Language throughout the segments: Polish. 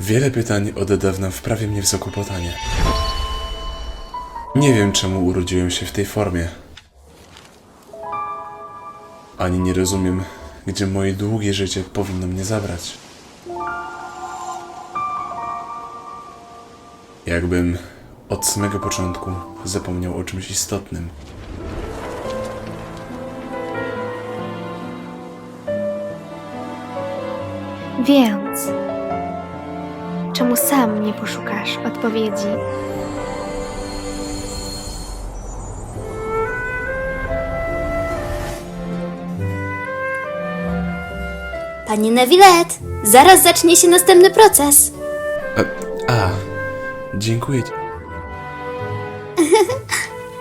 Wiele pytań ode dawna wprawia mnie w zakłopotanie. Nie wiem, czemu urodziłem się w tej formie. Ani nie rozumiem, gdzie moje długie życie powinno mnie zabrać. Jakbym od samego początku zapomniał o czymś istotnym. Więc czemu sam nie poszukasz odpowiedzi? Panie Nevillet, zaraz zacznie się następny proces. A, a dziękuję. ci.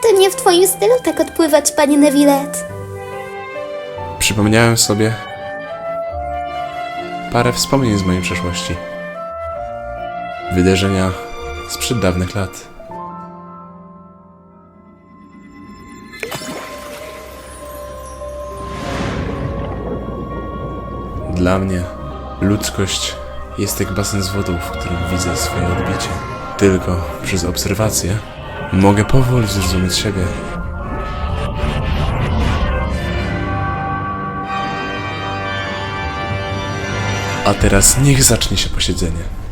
To nie w twoim stylu tak odpływać, panie Nevillet. Przypomniałem sobie parę wspomnień z mojej przeszłości. Wydarzenia sprzed dawnych lat. Dla mnie ludzkość jest jak basen z wodą, w którym widzę swoje odbicie. Tylko przez obserwację mogę powoli zrozumieć siebie. A teraz niech zacznie się posiedzenie.